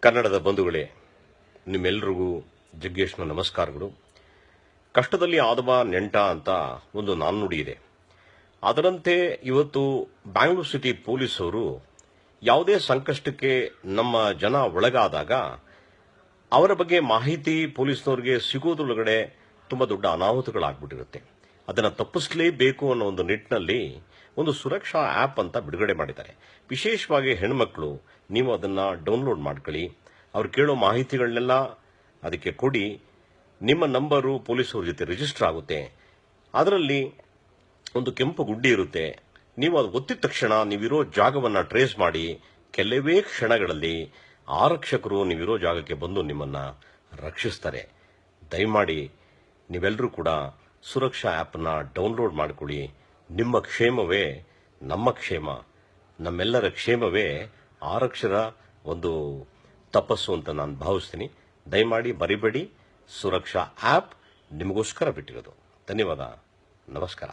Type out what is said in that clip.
ಕನ್ನಡದ ಬಂಧುಗಳೇ ನಿಮ್ಮೆಲ್ಲರಿಗೂ ಜಗ್ಗೇಶ್ನ ನಮಸ್ಕಾರಗಳು. ಕಷ್ಟದಲ್ಲಿ ಆದವ ನೆಂಟ ಅಂತ ಒಂದು ನಾಣ್ಣುಡಿ ಇದೆ. ಅದರಂತೆ ಇವತ್ತು ಬ್ಯಾಂಗ್ಳೂರ್ ಸಿಟಿ ಪೊಲೀಸರು ಯಾವುದೇ ಸಂಕಷ್ಟಕ್ಕೆ ನಮ್ಮ ಜನ ಒಳಗಾದಾಗ ಅವರ ಬಗ್ಗೆ ಮಾಹಿತಿ ಪೊಲೀಸ್ನವ್ರಿಗೆ ಸಿಗೋದ್ರೊಳಗಡೆ ತುಂಬ ದೊಡ್ಡ ಅನಾಹುತಗಳಾಗ್ಬಿಟ್ಟಿರುತ್ತೆ. ಅದನ್ನು ತಪ್ಪಿಸಲೇಬೇಕು ಅನ್ನೋ ಒಂದು ನಿಟ್ಟಿನಲ್ಲಿ ಒಂದು ಸುರಕ್ಷಾ ಆ್ಯಪ್ ಅಂತ ಬಿಡುಗಡೆ ಮಾಡಿದ್ದಾರೆ. ವಿಶೇಷವಾಗಿ ಹೆಣ್ಮಕ್ಳು, ನೀವು ಅದನ್ನು ಡೌನ್ಲೋಡ್ ಮಾಡ್ಕೊಳ್ಳಿ. ಅವ್ರು ಕೇಳೋ ಮಾಹಿತಿಗಳನ್ನೆಲ್ಲ ಅದಕ್ಕೆ ಕೊಡಿ. ನಿಮ್ಮ ನಂಬರು ಪೊಲೀಸವ್ರ ಜೊತೆ ರಿಜಿಸ್ಟರ್ ಆಗುತ್ತೆ. ಅದರಲ್ಲಿ ಒಂದು ಕೆಂಪು ಗುಡ್ಡಿ ಇರುತ್ತೆ. ನೀವು ಅದು ಒತ್ತಿದ ತಕ್ಷಣ ನೀವಿರೋ ಜಾಗವನ್ನು ಟ್ರೇಸ್ ಮಾಡಿ. ಕೆಲವೇ ಕ್ಷಣಗಳಲ್ಲಿ ಆರಕ್ಷಕರು ನೀವಿರೋ ಜಾಗಕ್ಕೆ ಬಂದು ನಿಮ್ಮನ್ನ ರಕ್ಷಿಸ್ತಾರೆ. ದಯಮಾಡಿ ನೀವೆಲ್ಲರೂ ಕೂಡ ಸುರಕ್ಷಾ ಆ್ಯಪ್ನ ಡೌನ್ಲೋಡ್ ಮಾಡಿಕೊಳ್ಳಿ. ನಿಮ್ಮ ಕ್ಷೇಮವೇ ನಮ್ಮ ಕ್ಷೇಮ. ನಮ್ಮೆಲ್ಲರ ಕ್ಷೇಮವೇ ಆರಕ್ಷರ ಒಂದು ತಪಸ್ಸು ಅಂತ ನಾನು ಭಾವಿಸ್ತೀನಿ. ದಯಮಾಡಿ ಬರಿಬೇಡಿ. ಸುರಕ್ಷಾ ಆ್ಯಪ್ ನಿಮಗೋಸ್ಕರ ಬಿಟ್ಟಿರೋದು. ಧನ್ಯವಾದ. ನಮಸ್ಕಾರ.